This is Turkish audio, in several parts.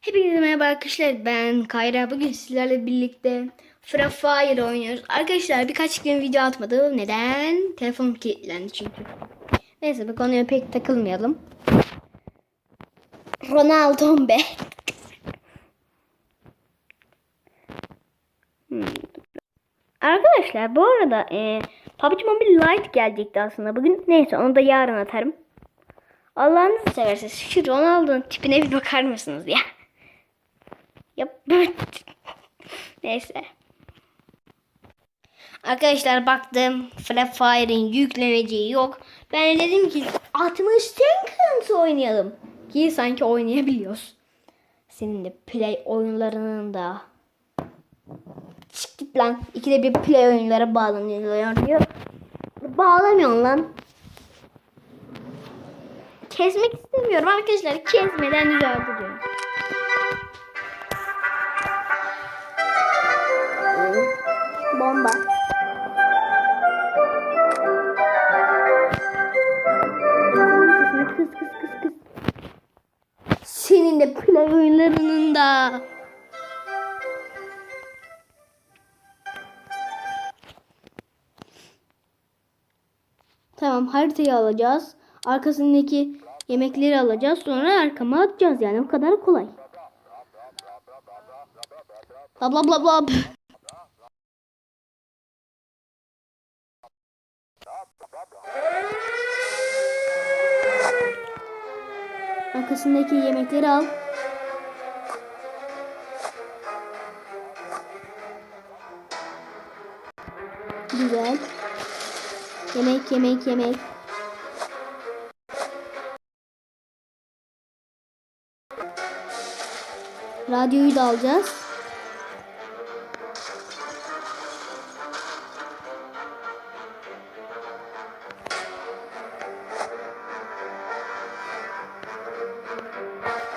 Hepinize merhaba arkadaşlar. Ben Kayra. Bugün sizlerle birlikte Free Fire oynuyoruz. Arkadaşlar birkaç gün video atmadım. Neden? Telefonum kilitlendi çünkü. Neyse bu konuya pek takılmayalım. Ronaldo be. Hmm. Arkadaşlar bu arada e, PUBG Mobile Lite gelecekti aslında bugün. Neyse onu da yarın atarım. Allah'ınızı severseniz şu Ronaldo'nun tipine bir bakar mısınız ya? Neyse. Arkadaşlar baktım Free Fire'in yüklemeciği yok. Ben de dedim ki 60 Seconds oynayalım. Ki sanki oynayabiliyoruz. Senin de play oyunlarının da Çık git lan. İkide bir play oyunlara bağlanıyor diyor. Bağlamıyorsun lan. Kesmek istemiyorum arkadaşlar. Kesmeden düzeltiyorum. Play oyunlarının da. Tamam haritayı alacağız. Arkasındaki yemekleri alacağız. Sonra arkama atacağız yani. O kadar kolay. Bla bla bla. Arkasındaki yemekleri al. Güzel. Yemek yemek yemek. Radyoyu da alacağız.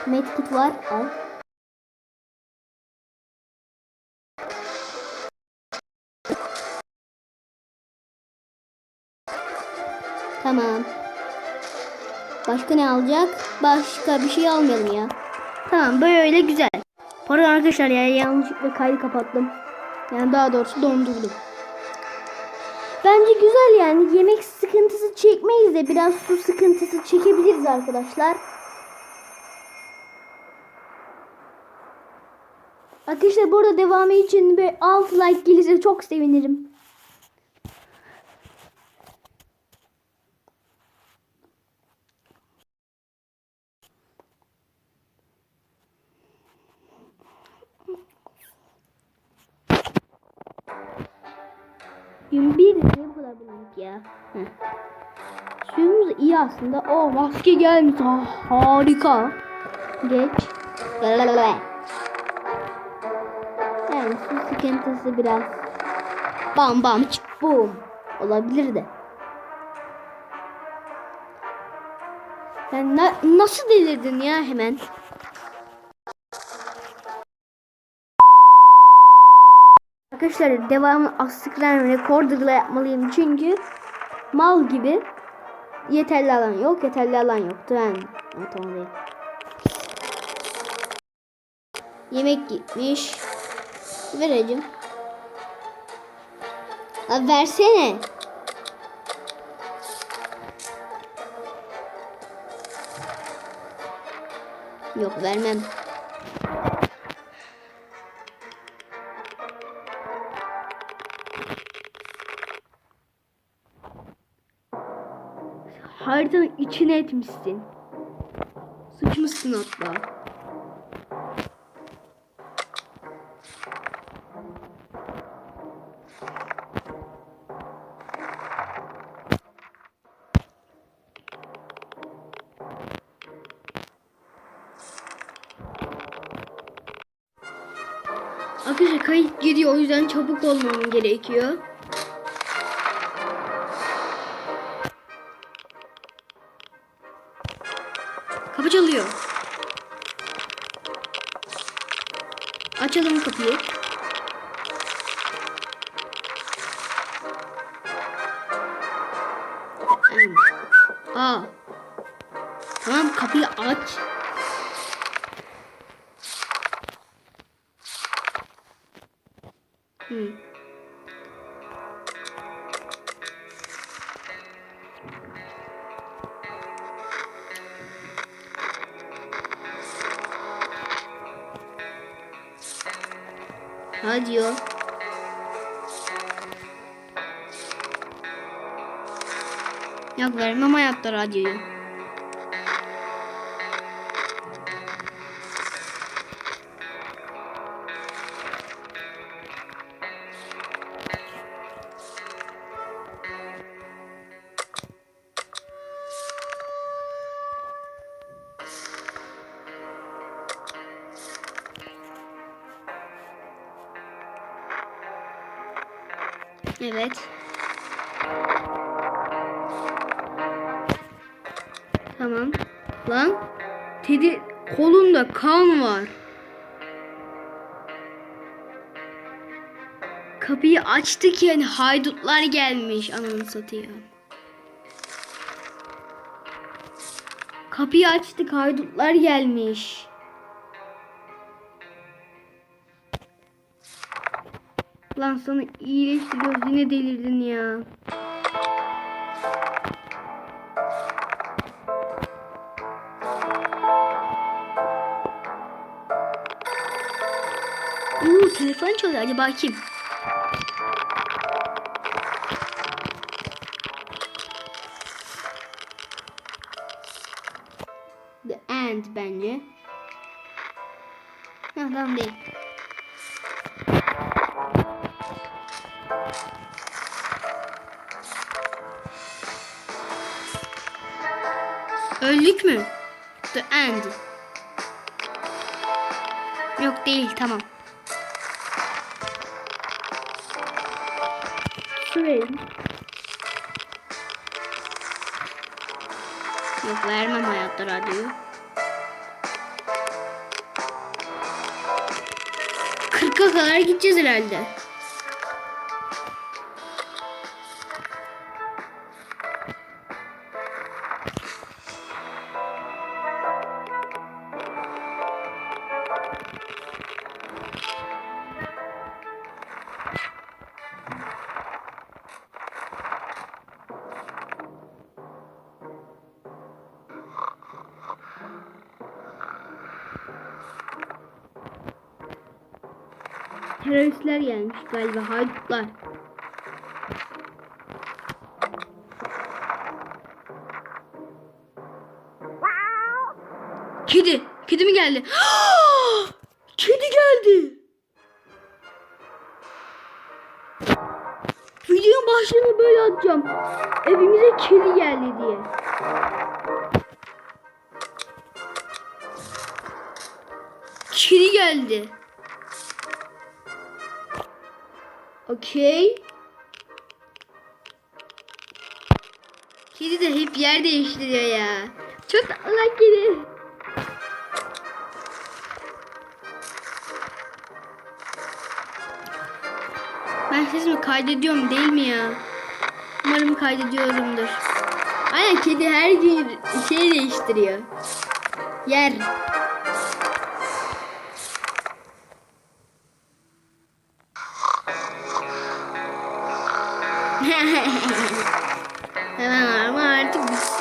Medkit var. Al. Başka ne alacak? Başka bir şey almayalım ya. Tamam böyle güzel. Pardon arkadaşlar ya yanlışlıkla kaydı kapattım. Yani daha doğrusu dondurdum. Bence güzel yani yemek sıkıntısı çekmeyiz de biraz su sıkıntısı çekebiliriz arkadaşlar. Arkadaşlar bu arada devamı için bir 6 like gelirse çok sevinirim. Gün bir ne kadar bulduk ya. Heh. Suyumuz iyi aslında. O maske gelmiş. Ah, harika. Geç. Yani su sıkıntısı biraz bam bam çık bum olabilir de. Sen na- nasıl delirdin ya hemen? Arkadaşlar devamı astıklar recorder'la yapmalıyım çünkü mal gibi yeterli alan yok yeterli alan yoktu evet, tamam değil. Yemek gitmiş. Vereceğim. Ha, versene. Yok vermem. Haritanın içine etmişsin. Sıçmışsın hatta. Arkadaşlar kayıt gidiyor o yüzden çabuk olmam gerekiyor. अच्छा तुम कपिए Ha diyor. Yok vermem radyoyu. Evet. Tamam. Lan. Teddy kolunda kan var. Kapıyı açtık yani haydutlar gelmiş ananı satayım. Kapıyı açtık haydutlar gelmiş. Lan sana iyileştiriyoruz yine delirdin ya. Uuu telefon çalıyor acaba kim? The End bence. Ha, tamam değil. Öldük mü? The End. Yok değil tamam. Verin. Yok vermem hayatta radyoyu. Kırka kadar gideceğiz herhalde. Teröristler gelmiş galiba haydutlar. Kedi. Kedi mi geldi? Kedi geldi. Videonun başlığını böyle atacağım. Evimize kedi geldi diye. Kedi geldi. Okey. Kedi de hep yer değiştiriyor ya. Çok tatlı lan kedi. Ben sesimi kaydediyorum değil mi ya? Umarım kaydediyorumdur. Aynen kedi her gün şey değiştiriyor. Yer.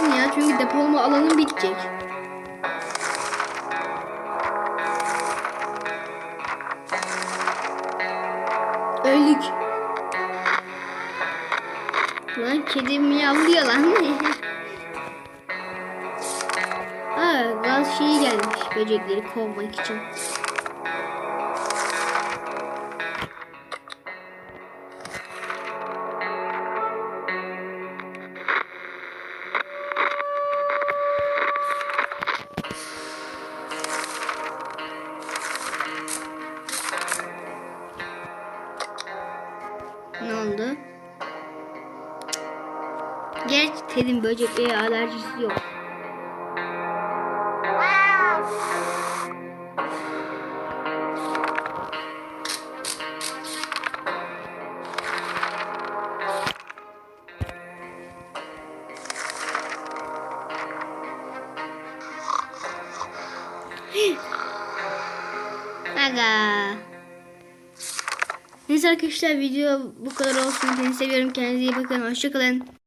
Bitsin ya çünkü depolama alanı bitecek. Öldük. Lan kedi miyavlıyor lan. Aa, gaz şeyi gelmiş böcekleri kovmak için. Ne oldu? Gerçi Ted'in böceklere alerjisi yok. Aga. Neyse arkadaşlar video bu kadar olsun. Seni seviyorum. Kendinize iyi bakın. Hoşçakalın.